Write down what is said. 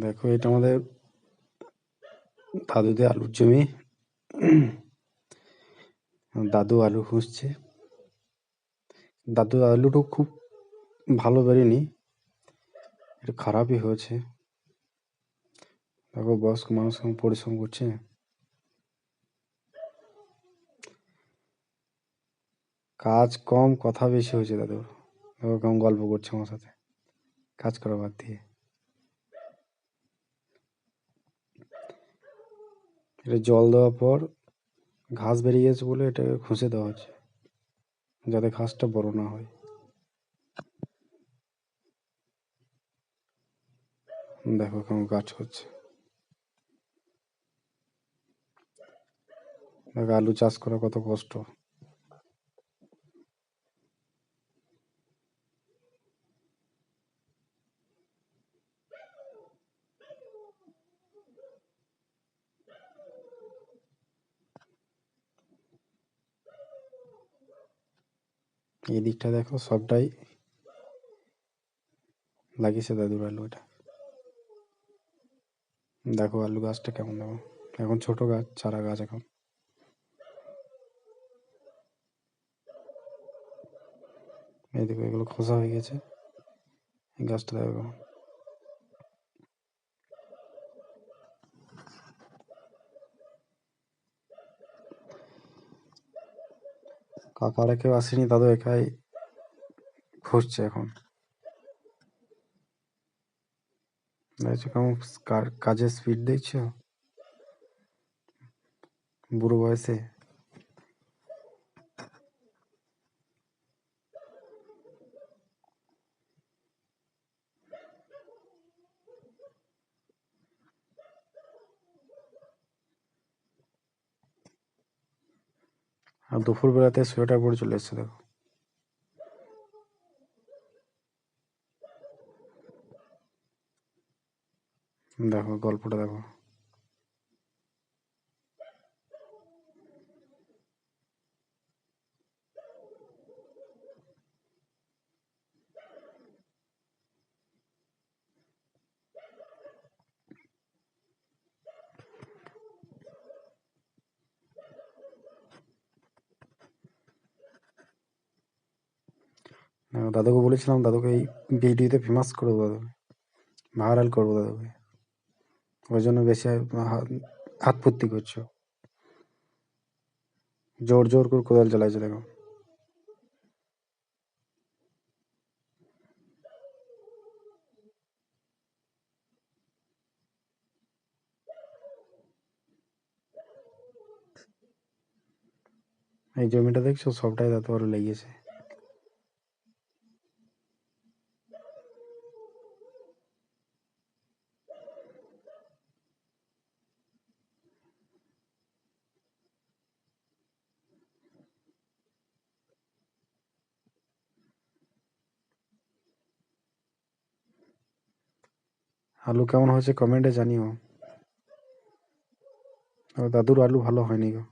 দেখো, এটা আমাদের দাদুদের আলুর জমি। দাদু আলু খুঁজছে। দাদু আলুটা খুব ভালো বেরোয়নি একটু খারাপই হয়েছে। দেখো, বয়স্ক মানুষ পরিশ্রম করছে। কাজ কম, কথা বেশি হয়েছে দাদুর। দেখো কেমন গল্প করছে আমার সাথে। কাজ করা বাদ দিয়ে। এটা জল দেওয়ার পর ঘাস বেরিয়ে গেছে বলে এটাকে খুঁজে দেওয়া হচ্ছে, যাতে ঘাসটা বড় না হয়। দেখো কেমন কাজ হচ্ছে। আলু চাষ করা কত কষ্ট। এই দিকটা দেখো সবটাই লাগিয়েছে দাদুর আলু এটা। দেখো আলু গাছটা কেমন দেখো। এখন ছোট গাছ, চারা গাছ এখন। এই দেখো এগুলো খোসা হয়ে গেছে। গাছটা দেখো কেমন। কাকারা কেউ আসেনি দাদু একাই খুঁজছে এখন। দেখছ কেমন কাজের স্পিড দেখছ? বুড়ো বয়সে। আর দুপুর বেলাতে সোয়েটার পরে চলে এসছে দেখো। দেখো গল্পটা দেখো। দাদুকে বলেছিলাম, দাদুকে এই ভিডিওতে ফেমাস করব দাদুকে ভাইরাল করব দাদুকে। ওই জন্য বেশি হাত ফুর্তি করছ। জোর জোর করে কোদাল চালাইছে দেখো। এই জমিটা দেখছ? সবটাই দাদু আরও লেগেছে। আলু কেমন হয়েছে কমেন্টে জানিও। দাদুর আলু ভালো হয়নি গো।